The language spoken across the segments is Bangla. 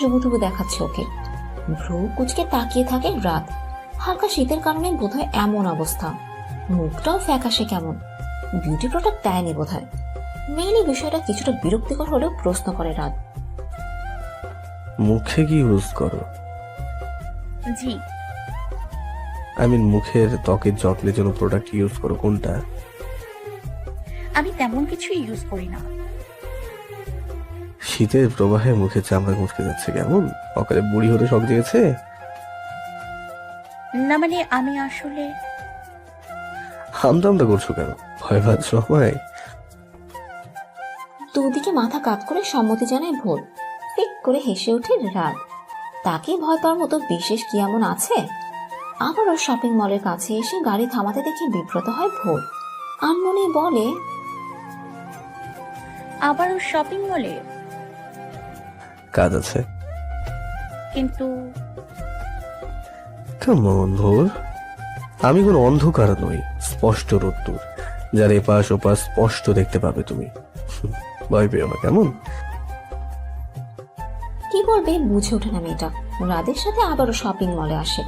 জুবুটুবু দেখাচ্ছে ওকে। ভ্রু কুচকে তাকিয়ে থাকে রাত। হালকা শীতের কারণে বোধহয় এমন অবস্থা। মুখটাও ফ্যাকাশে কেমন। বিউটি প্রোডাক্ট দেয়নি বোধহয়। মেইলি বিষয়টা কিছুটা বিরক্তিকর হলেও প্রশ্ন করে রাত। মুখে কি ইউজ করো? জি। আই মিন মুখের ত্বকের যত্নের জন্য প্রোডাক্ট ইউজ করো কোনটা? আমি তেমন কিছু ইউজ করি না। শীতের প্রবাহে মুখে চামড়া মুচকে যাচ্ছে কেমন? অকালে বুড়ি হতে শখ দিয়েছে? না মানে আমি আসলে হামদামটা করছ কেন? ভয় পাচ্ছ আমায়? দুদিকে মাথা কাত করে সম্মতি জানায় ভোর। ফিক করে হেসে ওঠে রাত। তাকে ভয় পাওয়ার মতো বিশেষ কি এমন আছে? আবারও শপিং মলের কাছে এসে গাড়ি থামাতে দেখে বিব্রত হয় ভোর। আনমনে বলে আবারও শপিং মলে কাজ আছে। কিন্তু কেমন ভোর আমি কোনো অন্ধকার নই স্পষ্ট রোদ্দুর যার এপাশ ওপাশ স্পষ্ট দেখতে পাবে তুমি। ভয় পেও না কেমন? কি বলবে বুঝে ওঠে না মেয়েটা। রাদের সাথে আবারও শপিং মলে আসে।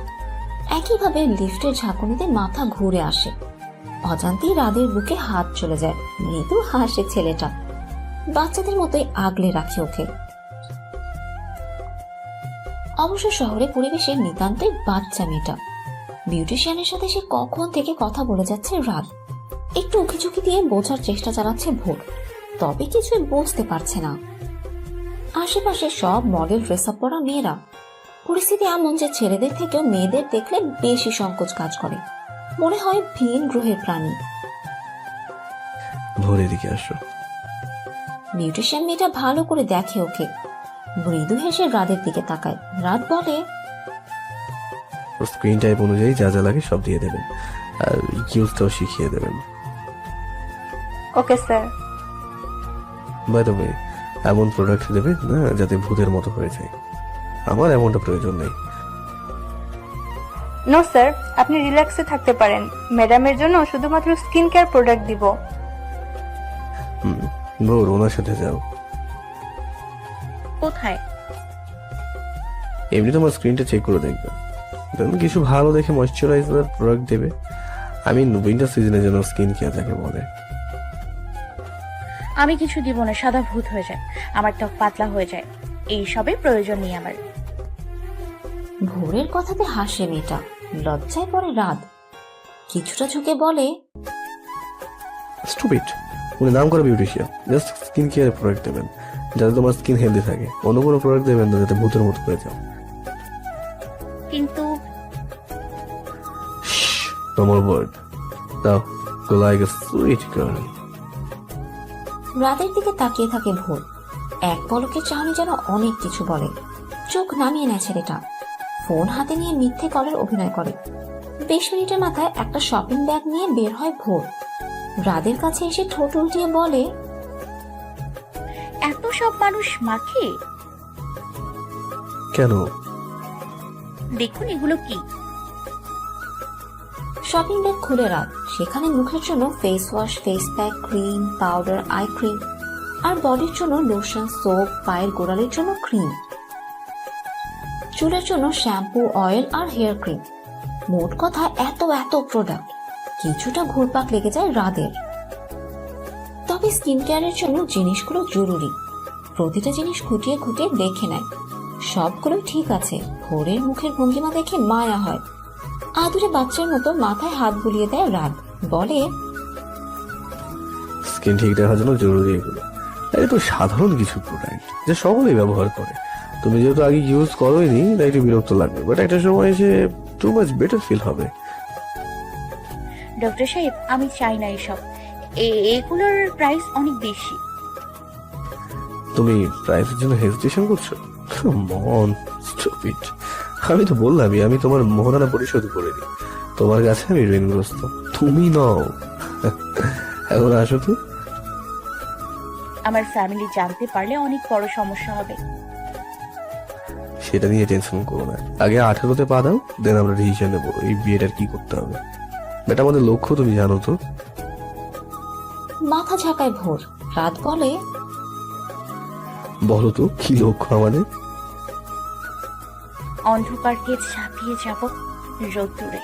একইভাবে লিফটের ঝাঁকুনিতে মাথা ঘুরে আসে। অজান্তেই রাদের বুকে হাত চলে যায়। মৃদু হাসে ছেলেটা। বাচ্চাদের মতোই আগলে রাখে ওকে। অবশ্য শহরে পরিবেশে নিতান্তই বাচ্চা মেয়েটা। বিউটিশিয়ানের সাথে সে কখন থেকে কথা বলে যাচ্ছে রাত একটু উকিঝুঁকি দিয়ে বোঝার চেষ্টা চালাচ্ছে ভোর। তবে কিছুই বুঝতে পারছে না। আশেপাশে সব মডেল ড্রেস আপ পরা মেয়েরা। পরিস্থিতি এমন যে ছেলেদের থেকেও মেয়েদের দেখলে বেশি সংকোচ কাজ করে। মনে হয় ভিন গ্রহের প্রাণী। ভোরের দিকে আসো। বিউটিশিয়ান মেয়েটা ভালো করে দেখে ওকে। মৃদু হেসে রাদের দিকে তাকায়। রাত বলে স্ক্রিন টাইপ অনুযায়ী যা যা লাগে সব দিয়ে দেবেন। আর ইউজটাও শিখিয়ে দেবেন। Okay sir by the way এমন প্রোডাক্ট দেবে না যাতে ভূতের মতো হয়ে যায়। আমার এমনটা প্রয়োজন নেই। নো স্যার আপনি রিল্যাক্সে থাকতে পারেন। ম্যাডামের জন্য শুধুমাত্র স্কিন কেয়ার প্রোডাক্ট দিব। হুম ভোর ওনার সাথে যাও। কোথায়? এমনি তোমার স্ক্রিনটা চেক করে দেখবে। দেন কিছু ভালো দেখে ময়শ্চারাইজার প্রোডাক্ট দেবে। আমি উইন্টার সিজনের জন্য স্কিন কেয়ার যাকে বলে। আমি কিছু দিব না সাদা ভূত হয়ে যায়। আমার ত্বক পাতলা হয়ে যায়। এই সবে প্রয়োজন নেই আমার। ভোরের কথাতে হাসে মেয়েটা। লজ্জায় পড়ে রাত। কিছুটা ঝুঁকে বলে স্টুপিড উনি নাম করা beautician just skin care product দেবেন। যাতে তোমার স্কিন হেলদি থাকে। অন্য কোনো প্রোডাক্ট দেবেন না যাতে ভূতের মতো হয়ে যাও। কিন্তু. Now, go like a sweet রাতের দিকে তাকিয়ে থাকে ভোর এক পলকে চাহনি যেন অনেক কিছু বলে। চোখ নামিয়ে নেয় ছেলেটা। ফোন হাতে নিয়ে মিথ্যে কলের অভিনয় করে। বিশ মিনিটের মাথায় একটা শপিং ব্যাগ নিয়ে বের হয় ভোর রাদের কাছে এসে ঠোঁট উল্টিয়ে বলে সব মানুষ মাখে? কেন? দেখুন এগুলো কি। শপিং ব্যাগ খুলে রাত সেখানে মুখের জন্য face wash face pack cream powder eye cream আর বডির জন্য লোশন সোপ পায়ের গোড়ালির জন্য ক্রিম চুলের জন্য শ্যাম্পু অয়েল আর হেয়ার ক্রিম মোট কথা এত এত প্রোডাক্ট কিছুটা ঘুরপাক লেগে যায় রাদের। তবে স্কিন কেয়ারের জন্য জিনিসগুলো জরুরি। প্রতিটা জিনিস খুঁটিয়ে খুঁটিয়ে দেখে নেয়। সবগুলো ঠিক আছে। ভোরের মুখের ভঙ্গিমা দেখে মায়া হয়। আদুরে বাচ্চার মতো মাথায় হাত বুলিয়ে দেয় রাগ। বলে স্কিন ঠিক রাখার জন্য জরুরি এগুলো। এটা তো সাধারণ কিছু প্রোডাক্ট যা সকলেই ব্যবহার করে। তুমি যেহেতু আগে ইউজ করোইনি তাই একটু বিরক্ত লাগবে। বাট একটা সময় এসে টু মাচ বেটার ফিল হবে। ডক্টর সাহেব আমি চাই না এসব। এ- এগুলোর প্রাইস অনেক বেশি। তুমি প্রাইজের জন্য হেজিটেশন করছ? মন স্টুপিড আমি তো বললামই আমি তোমার মোহরানা পরিশোধ করে দিই। তোমার কাছে আমি ঋণগ্রস্ত। তুমি নও। এখন আসো তো। আমার ফ্যামিলি জানতে পারলে অনেক বড় সমস্যা হবে। সেটা নিয়ে টেনশন করো না। আগে আঠারোতে পা দাও দেন আমরা ডিসিশন নেব এই বিয়েটার কি করতে হবে। এটা আমাদের লক্ষ্য তুমি জানো তো। মাথা ঝাঁকায় ভোর। রাত বলে বলো তো কি লক্ষ্য আমাদের? অন্ধকারকে ছাপিয়ে যাব রোদ্দুরে।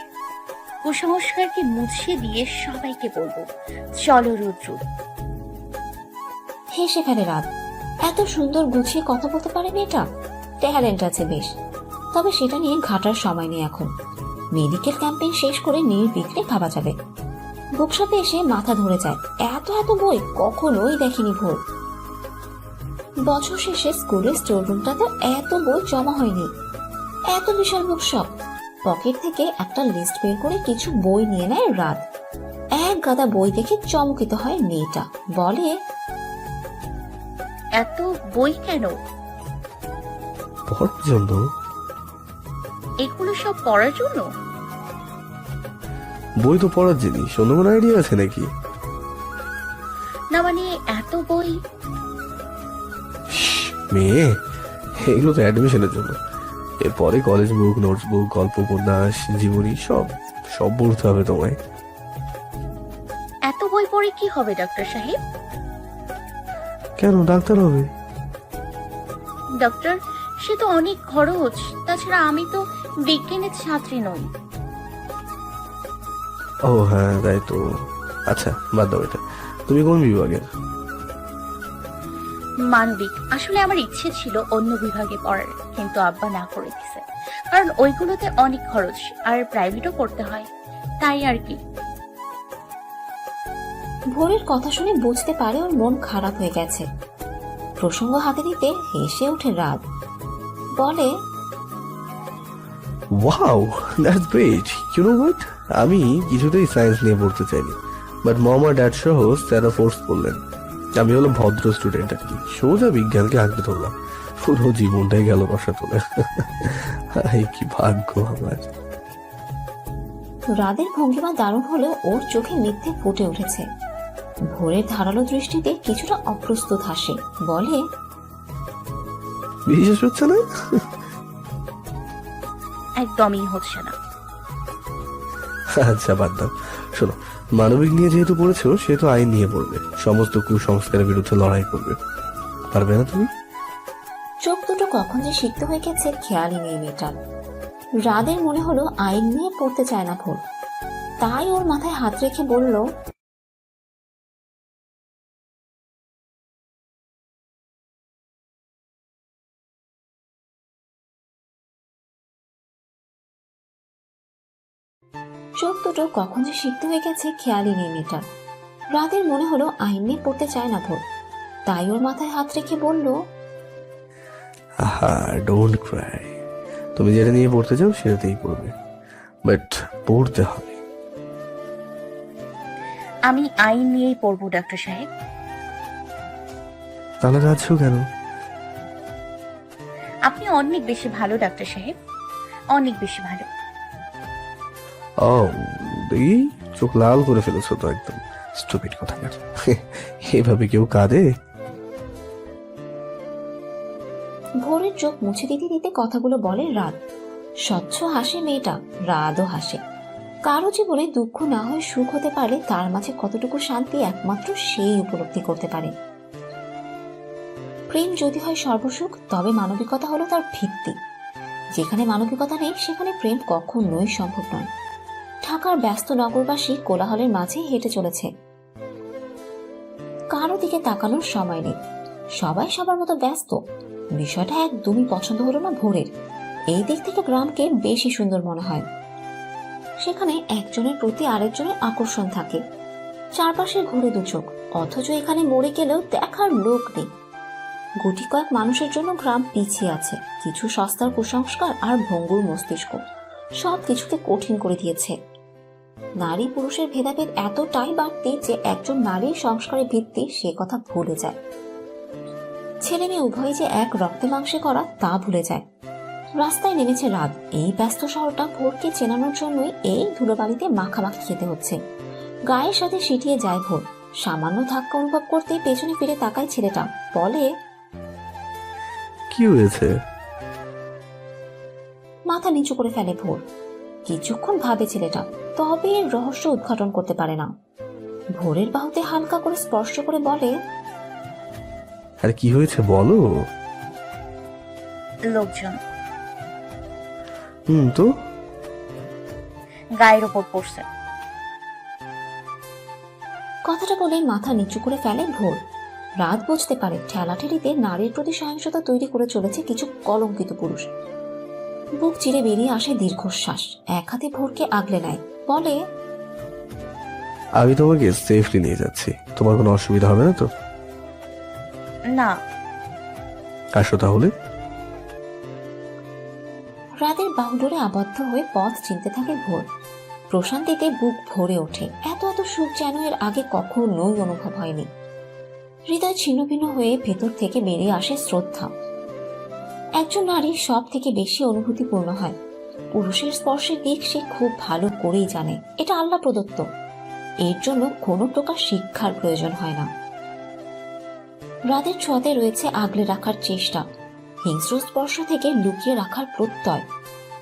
কুসংস্কারকে মুছিয়ে দিয়ে সবাইকে বলব চলো রোদ্রুর হেসে ফেলে রাত এত সুন্দর গুছিয়ে কথা বলতে পারে মেয়েটা? ট্যালেন্ট আছে বেশ। তবে সেটা নিয়ে ঘাটার সময় নেই এখন। মেডিকেল ক্যাম্পেইন শেষ করে নির্বিঘ্নে ভাবা যাবে। বুকশপে এসে মাথা ধরে যায়। এত এত বই কখনোই দেখেনি ভোর। বছর শেষে স্কুলের স্টোর রুমটাতে এত বই জমা হয়নি। এত বিশাল বুকশপ পকেট থেকে একটা লিস্ট বের করে কিছু বই নিয়ে নেয় রাত। এক গাদা বই দেখে চমকিত হয় মেয়েটা। বলে এত বই কেন? পড়ার জন্য? এগুলো সব পড়ার জন্য? বই তো পড়ার জিনিস। অন্য কোনো আইডিয়া আছে নাকি? না মানে এত বই মেয়ে? এগুলো তো অ্যাডমিশনের জন্য। এরপরে কলেজ বুক নোটস বুক গল্প উপন্যাস জীবনী সব সব পড়তে হবে তোমায়। এত বই পড়ে কি হবে ডাক্তার সাহেব? কেন? ডাক্তার হবে। ডক্টর সে তো অনেক খরচ। তাছাড়া আমি তো বিজ্ঞানের ছাত্রী নই। ও হ্যাঁ তাই তো। আচ্ছা বাদ দাও এটা। তুমি কোন বিভাগের? মানবিক আসলে আমার ইচ্ছে ছিল অন্য বিভাগে পড়ার কিন্তু আব্বা না করে দিছে। কারণ ওইগুলোতে অনেক খরচ আর প্রাইভেটও পড়তে হয়। তাই আর কি। ভোরের কথা শুনে বুঝতে পারে ওর মন খারাপ হয়ে গেছে। প্রসঙ্গ হাতে নিতে হেসে ওঠে রাত বলে wow that's great you know what আমি কিছুতেই সায়েন্স নিয়ে পড়তে চাইনি। বাট মম আর ড্যাড সহ স্যারা ফোর্স করলেন আমি হলাম ভদ্র স্টুডেন্ট আর কি সোজা বিজ্ঞানকে আঁকড়ে ধরলাম। পুরো জীবনটাই গেল বাসা তোলে। কি ভাগ্য আমার। রাদের ভঙ্গিমা দারুণ হলেও ওর চোখে মিথ্যে ফুটে উঠেছে। ভোরের ধারালো দৃষ্টিতে কিছুটা অপ্রস্তুত হাসে। বলে বিশ্বাস হচ্ছে না? একদমই হচ্ছে না। আচ্ছা বাদ দাও। শোনো মানবিক নিয়ে যেহেতু পড়েছো সেহেতু আইন নিয়ে পড়বে। সমস্ত কুসংস্কারের বিরুদ্ধে লড়াই করবে। পারবে না তুমি? চোখ দুটো কখন যে সিক্ত হয়ে গেছে, খেয়ালই নেই মেয়েটার। রাদের মনে হলো আইন নিয়ে পড়তে চায় না ভোর। তাই ওর মাথায় হাত রেখে বলল চোখ দুটো কখন যে সিদ্ধ হয়ে গেছে খেয়ালই নেই মেয়েটার। রাতের মনে হলো আইন নিয়ে পড়তে চায় না ভোর। তাই ওর মাথায় হাত রেখে বলল আহা ডোন্ট ক্রাই তুমি যেটা নিয়ে পড়তে চাও সেটাতেই পড়বে। বাট পড়তে হবে। আমি আইন নিয়েই পড়ব ডাক্তার সাহেব। তাহলে যাচ্ছ কেন? আপনি অনেক বেশি ভালো ডাক্তার সাহেব। অনেক বেশি ভালো। ও চোখ লাল করে তো একদম। স্টুপিড কথা এভাবে কেউ কাঁদে? ভোরের চোখ মুছে দিতে দিতে কথাগুলো বলে রাত। স্বচ্ছ হাসে মেয়েটা, রাতও হাসে। কারও জীবনে দুঃখ না হয়, সুখ হতে পারলে তার মাঝে কতটুকু শান্তি একমাত্র সেই উপলব্ধি করতে পারে। প্রেম যদি হয় সর্বসুখ, তবে মানবিকতা হলো তার ভিত্তি। যেখানে মানবিকতা নেই, সেখানে প্রেম কখনোই সম্ভব নয়। ঢাকার ব্যস্ত নগরবাসী কোলাহলের মাঝে হেঁটে চলেছে। কারও দিকে তাকানোর সময় নেই। সবাই সবার মতো ব্যস্ত। বিষয়টা একদমই পছন্দ হলো না ভোরের। এই দিক থেকে গ্রামকে বেশি সুন্দর মনে হয়। সেখানে একজনের প্রতি আরেকজনের আকর্ষণ থাকে। চারপাশে ঘুরে দু চোখ। অথচ এখানে মরে গেলেও দেখার লোক নেই। গুটি কয়েক মানুষের জন্য গ্রাম পিছিয়ে আছে। কিছু সস্তার কুসংস্কার আর ভঙ্গুর মস্তিষ্ক। সব কিছুকে কঠিন করে দিয়েছে। নারী পুরুষের ভেদাভেদ এতটাই বাড়তি যে একজন নারীর সংস্কারের ভিত্তি সে কথা ভুলে যায়। ছেলে মেয়ে উভয় যে এক রক্তে মাংসে করা তা ভুলে যায়। রাস্তায় নেমেছে রাত। এই ব্যস্ত শহরটা ভোরকে চেনানোর জন্যই এই ধুলোবালিতে মাখামাখি খেতে হচ্ছে। গায়ের সাথে সিটিয়ে যায় ভোর। সামান্য ধাক্কা অনুভব করতেই পেছনে ফিরে তাকায় ছেলেটা। বলে কি হয়েছে? মাথা নিচু করে ফেলে ভোর। কিছুক্ষণ ভাবে ছেলেটা তবে এর রহস্য উদ্ঘাটন করতে পারে না। ভোরের বাহুতে হালকা করে স্পর্শ করে বলে আরে কি হয়েছে বলো? লোকজন। হুম তো? গায়ের উপর পড়ছে। কথাটা বলে মাথা নিচু করে ফেলে ভোর। রাত বুঝতে পারে ঠেলাঠেলিতে নারীর প্রতি সহিংসতা তৈরি করে চলেছে কিছু কলঙ্কিত পুরুষ। বুক চিরে বেরিয়ে আসে দীর্ঘশ্বাস। এক হাতে ভোরকে আগলে নেয়। বলে আমি তোমাকে সেফলি নিয়ে যাচ্ছি। তোমার কোনো অসুবিধা হবে না তো? না। আসো তাহলে। রাতের বাহুডোরে আবদ্ধ হয়ে পথ চিনতে থাকে ভোর। প্রশান্তিতে বুক ভরে ওঠে। এত এত সুখ যেন এর আগে কখনোই অনুভব হয়নি। হৃদয় ছিন্ন ভিন্ন হয়ে ভেতর থেকে বেরিয়ে আসে শ্রদ্ধা। একজন নারী সব থেকে বেশি অনুভূতিপূর্ণ হয়। পুরুষের স্পর্শের দিক সে খুব ভালো করেই জানে। এটা আল্লাহ প্রদত্ত। এর জন্য কোনো প্রকার শিক্ষার প্রয়োজন হয় না। রাতের ছোঁয়াতে রয়েছে আগলে রাখার চেষ্টা। হিংস্র স্পর্শ থেকে লুকিয়ে রাখার প্রত্যয়।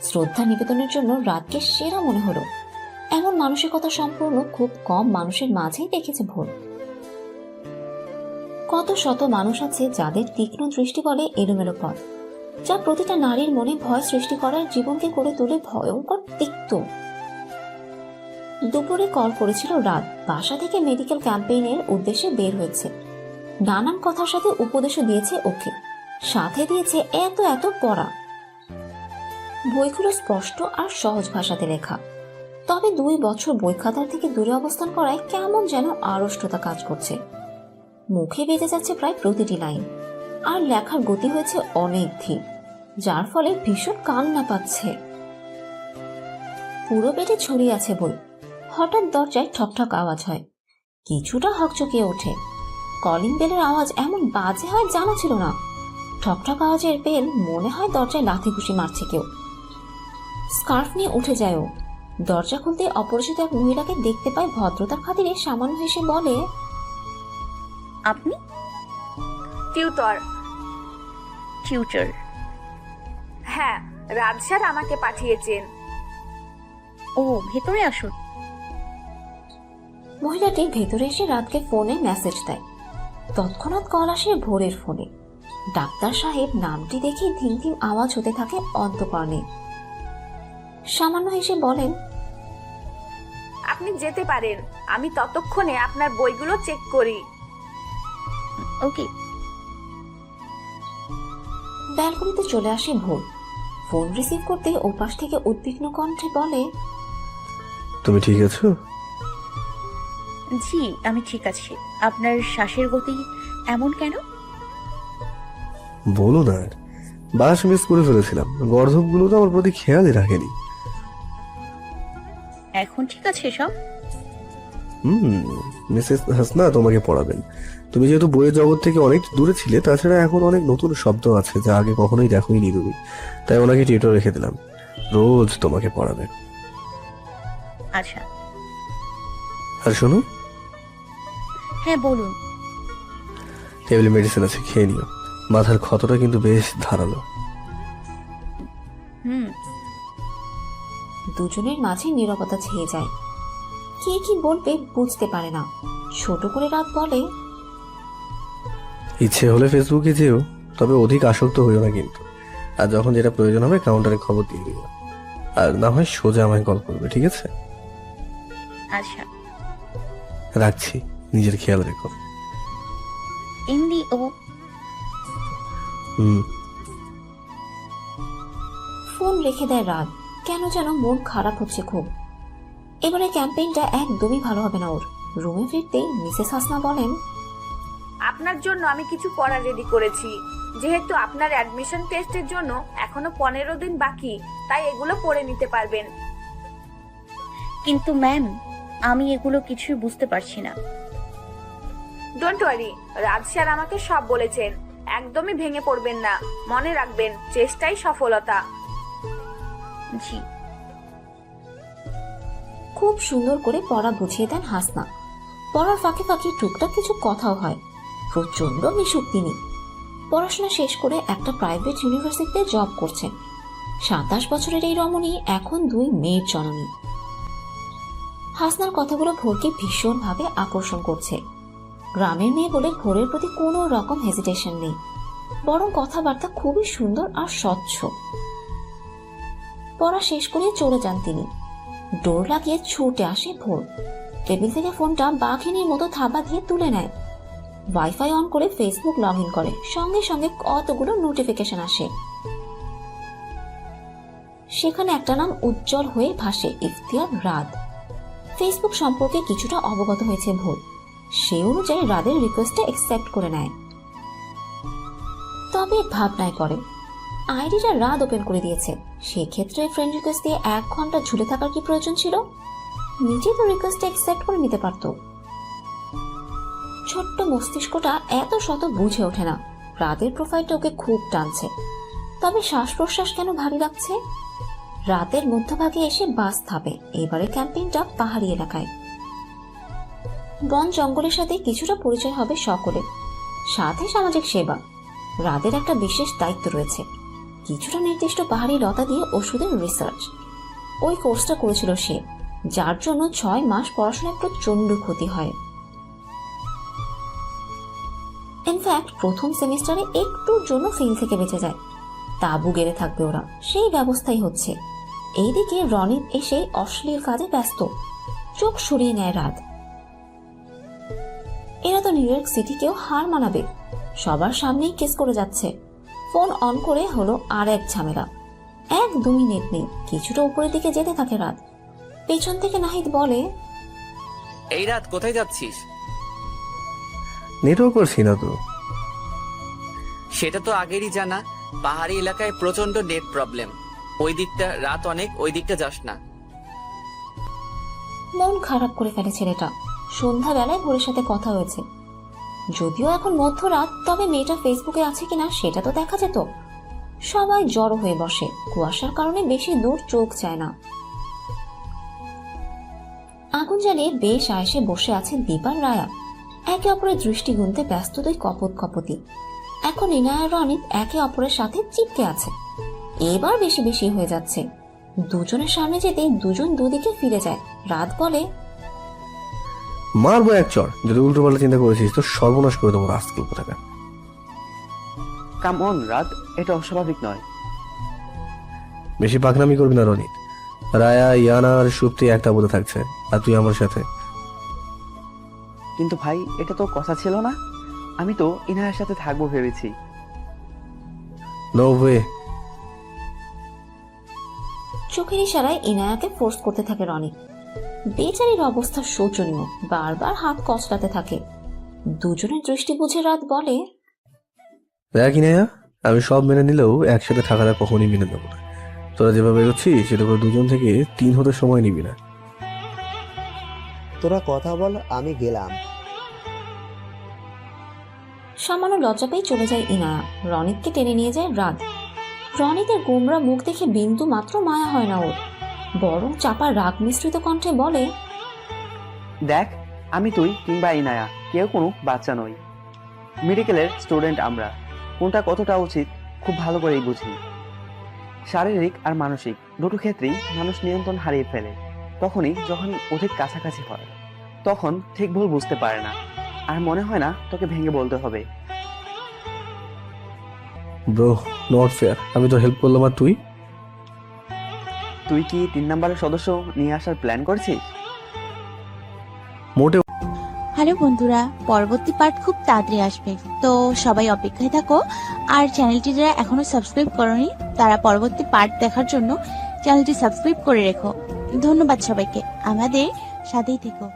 শ্রদ্ধা নিবেদনের জন্য রাতকে সেরা মনে হলো। এমন মানসিকতা সম্পূর্ণ খুব কম মানুষের মাঝেই দেখেছে ভোর। কত শত মানুষ আছে যাদের তীক্ষ্ণ দৃষ্টি বলে এলোমেলো পথ। যা প্রতিটা নারীর মনে ভয় সৃষ্টি করার জীবনকে করে তোলে ভয়ঙ্কর তিক্ত। দুপুরে কল করেছিল রাত। বাসা থেকে মেডিকেল ক্যাম্পেইনের উদ্দেশ্যে বের হয়েছে। নানান কথার সাথে উপদেশও দিয়েছে ওকে। সাথে দিয়েছে এত এত পড়া। বইগুলো স্পষ্ট আর সহজ ভাষাতে লেখা। তবে দুই বছর বই খাতার থেকে দূরে অবস্থান করায় কেমন যেন আড়ষ্টতা কাজ করছে। মুখে বেজে যাচ্ছে প্রায় প্রতিটি লাইন। আর লেখার গতি হয়েছে অনেক ধীর, যার ফলে ভীষণ কান্না পাচ্ছে। পুরো পেটে ছড়িয়ে আছে বই। হঠাৎ দরজায় ঠকঠক আওয়াজ হয়। কিছুটা হকচকিয়ে ওঠে। কলিং বেলের আওয়াজ এমন বাজে হয় জানা ছিল না। ঠকঠক আওয়াজের বেল মনে হয় দরজায় লাথি ঘুষি মারছে কেউ। স্কার্ফ নিয়ে উঠে যায় ও। দরজা খুলতে অপরিচিত এক মহিলাকে দেখতে পায় ভদ্রতার খাতিরে সামান্য হেসে বলে, আপনি টিউটর টিউটার হ্যাঁ রাজ স্যার আমাকে পাঠিয়েছেন। ও ভেতরে আসুন। মহিলাটি ভেতরে এসে রাতকে ফোনে মেসেজ দেয়। তৎক্ষণাৎ কল আসে ভোরের ফোনে। ডাক্তার সাহেব নামটি দেখে ধিম ধিম আওয়াজ হতে থাকে অন্তকর্ণে। সামান্য হেসে বলেন আপনি যেতে পারেন আমি ততক্ষণে আপনার বইগুলো চেক করি। ওকে ব্যালকনিতে চলে আসে ভোর। ফোন রিসিভ করতে ওপাশ থেকে উদ্বিগ্ন কণ্ঠে বলে তুমি ঠিক আছো? জি আমি ঠিক আছি। আপনার শ্বাসের গতি এমন কেন? বলো না আর বাস মিস করে ফেলেছিলাম। গর্ধবগুলো তো আমার প্রতি খেয়ালই রাখেনি। এখন ঠিক আছে সব? হুম মিসেস হাসনা তোমাকে পড়াবেন। তুমি যেহেতু বইয়ের জগৎ থেকে অনেক দূরে ছিলে তাছাড়া এখন অনেক নতুন শব্দ আছে যা আগে কখনোই দেখোই নি তুমি তাই ওনাকে টিউটর রেখে দিলাম। রোজ তোমাকে পড়াবেন। আচ্ছা। আর শোনো হ্যাঁ বলুন। টেবিলে মেডিসিন আছে খেয়ে নিও। মাথার ক্ষতটা কিন্তু বেশ ধারালো। হুম। দুজনের মাঝে নীরবতা ছেয়ে যায়। কে কি বলবে বুঝতে পারে না। ছোট করে রাত বলে ইচ্ছে হলে ফেসবুকে যেও তবে অধিক আসক্ত হইও না কিন্তু। আর যখন যেটা প্রয়োজন হবে কাউন্টারে খবর দিয়ে দিও। আর না হয় সোজা আমায় কল করবে ঠিক আছে? আচ্ছা। রাখছি নিজের খেয়াল রেখো। এমনি ও হুম। ফোন রেখে দেয় রাত। কেন যেন মন খারাপ হচ্ছে খুব। এবারে ক্যাম্পেইনটা একদমই ভালো হবে না ওর। রুমে ফিরতেই মিসেস হাসনা বলেন আপনার জন্য আমি কিছু পড়া রেডি করেছি। যেহেতু আপনার অ্যাডমিশন টেস্টের জন্য এখনও পনেরো দিন বাকি তাই এগুলো পড়ে নিতে পারবেন। কিন্তু ম্যাম আমি এগুলো কিছুই বুঝতে পারছি না। ডোন্ট ওয়ারি রাজ স্যার আমাকে সব বলেছেন। একদমই ভেঙে পড়বেন না। মনে রাখবেন চেষ্টাই সফলতা। জি। খুব সুন্দর করে পড়া বুঝিয়ে দেন হাসনা। পড়ার ফাঁকে ফাঁকে টুকটাক কিছু কথাও হয়। প্রচণ্ড মিশুক তিনি। পড়াশোনা শেষ করে একটা প্রাইভেট ইউনিভার্সিটিতে জব করছেন। সাতাশ বছরের এই রমণী এখন দুই মেয়ের জননী। হাসনার কথাগুলো ভোরকে ভীষণভাবে আকর্ষণ করছে। গ্রামের মেয়ে বলে ভোরের প্রতি কোনো রকম হেজিটেশন নেই। বরং কথাবার্তা খুবই সুন্দর আর স্বচ্ছ। পড়া শেষ করে চলে যান তিনি। ডোর লাগিয়ে ছুটে আসে ভোর। টেবিল থেকে ফোনটা বাঘিনীর মতো থাবা দিয়ে তুলে নেয়। ওয়াইফাই অন করে ফেসবুক লগ ইন করে। সঙ্গে সঙ্গে কতগুলো নোটিফিকেশন আসে। সেখানে একটা নাম উজ্জ্বল হয়ে ভাসে, ইফতিয়ার রাত। ফেসবুক সম্পর্কে কিছুটা অবগত হয়েছে ভোর। সে অনুযায়ী রাদের রিকোয়েস্টে অ্যাকসেপ্ট করে নেয়। তবে ভাবনায় করে আইডিটা রাত ওপেন করে দিয়েছে। সেক্ষেত্রে ফ্রেন্ড রিকোয়েস্ট দিয়ে এক ঘণ্টা ঝুলে থাকার কি প্রয়োজন ছিল? নিজে তো রিকোয়েস্ট অ্যাকসেপ্ট করে নিতে পারতো। ছোট্ট মস্তিষ্কটা এত শত বুঝে ওঠে না। রাতের প্রোফাইলটা ওকে খুব টানছে। তবে শ্বাস প্রশ্বাস কেন ভারী লাগছে? রাতের মধ্যভাগে এসে বাস থামে। এবারে ক্যাম্পেইনটা পাহাড়ি এলাকায় বন জঙ্গলের সাথে কিছুটা পরিচয় হবে সকলে সাথে সামাজিক সেবা। রাতের একটা বিশেষ দায়িত্ব রয়েছে। কিছুটা নির্দিষ্ট পাহাড়ি লতা দিয়ে ওষুধের রিসার্চ ওই কোর্সটা করেছিল সে, যার জন্য ছয় মাস পড়াশোনায় প্রচণ্ড ক্ষতি হয়। ইনফ্যাক্ট প্রথম সেমিস্টারে একটুর জন্য ফেল থেকে বেঁচে যায়। তাবু গেড়ে থাকবে ওরা। সেই ব্যবস্থাই হচ্ছে। এইদিকে রনিত এসে অশ্লীল কাজে ব্যস্ত। চোখ সরিয়ে নেয় রাত। এরা তো নিউ ইয়র্ক সিটিকেও হার মানাবে। সবার সামনেই কেস করে যাচ্ছে। ফোন অন করে হলো আর এক ঝামেলা। একদমই নেট নেই কিছুটা উপরের দিকে যেতে থাকে রাত। পেছন থেকে নাহিদ বলে এই রাত কোথায় যাচ্ছিস? নেটওয়ার্ক পাচ্ছি না তো। সেটা তো আগেরই জানা পাহাড়ি এলাকায় প্রচণ্ড নেট প্রবলেম। ওই দিকটা রাত অনেক ওই দিকটা যাস না। মন খারাপ করে ফেলে ছেলেটা। সন্ধ্যাবেলায় ভোরের সাথে কথা হয়েছে। যদিও এখন মধ্যরাত, তবে মেয়েটা ফেসবুকে আছে কিনা সেটা তো দেখা যেত। সবাই জড়ো হয়ে বসে। কুয়াশার কারণে বেশি দূর চোখ যায় না। আগুন জ্বালিয়ে বেশ আয়েসে বসে আছে দীপার রায়া। একে অপরের দৃষ্টি গুনতে ব্যস্ত দুই কপত কপতি। এখন ইনায়া রনিত একে অপরের সাথে চিপকে আছে। এবার বেশি বেশি হয়ে যাচ্ছে। দুজনের সামনে যেতেই দুজন দুদিকে ফিরে যায়। রাত বলে মারবো এক চর। যদি উল্টো পাল্টা চিন্তা করেছিস তো সর্বনাশ করে দেবো রাস্তার কোথাকা কাম অন রাত এটা অস্বাভাবিক নয়। বেশি পাকনামি করবি না রনিত। রায়া ইয়ানা আর সুপ্তি একটা বোধে থাকছে আর তুই আমার সাথে। কিন্তু ভাই এটা তো কথা ছিল না। আমি তো ইনায়ের সাথে থাকব ভেবেছি। নো ওয়ে চোখের ইশারায় ইনায়াকে ফোর্স করতে থাকে রনি বেচারির অবস্থা শোচনীয় বারবার হাত কচলাতে থাকে। দুজনের দৃষ্টি বুঝে রাত বলে দেখ আমি সব মেনে নিলেও একসাথে থাকাটা কখনই মেনে নেব না। তোরা যেভাবে এগোচ্ছিস সেটা করে দুজন থেকে তিন হতে সময় নিবি না। তোরা কথা বল আমি গেলাম। সামান্য লজ্জা পেয়ে চলে যায় ইনায়া। রনিতকে টেনে নিয়ে যায় রাত। রনিতের গোমরা মুখ দেখে বিন্দু মাত্র মায়া হয় না ওর। বরং চাপা রাগ মিশ্রিত কণ্ঠে বলে দেখ আমি তুই কিংবা ইনায়া কেউ কোনো বাচ্চা নই। মেডিকেলের স্টুডেন্ট আমরা। কোনটা কতটা উচিত খুব ভালো করেই বুঝি। শারীরিক আর মানসিক দুটো ক্ষেত্রেই মানুষ নিয়ন্ত্রণ হারিয়ে ফেলে। তখনই যখন অধিক কাছাকাছি হয় তখন ঠিক ভুল বুঝতে পারে না। আর মনে হয় না তোকে ভেঙে বলতে হবে। ব্রো নট ফেয়ার আমি তো হেল্প করলাম আর তুই? তুই কি তিন নম্বরের সদস্য নিয়ে আসার প্ল্যান করছিস? মোটে হ্যালো বন্ধুরা পরবর্তী পার্ট খুব তাড়াতাড়ি আসবে। তো সবাই অপেক্ষায় থাকো আর চ্যানেলটি যারা এখনও সাবস্ক্রাইব করনি তারা পরবর্তী পার্ট দেখার জন্য চ্যানেলটি সাবস্ক্রাইব করে রেখো। ধন্যবাদ সবাইকে আমাদের সাথেই থেকো।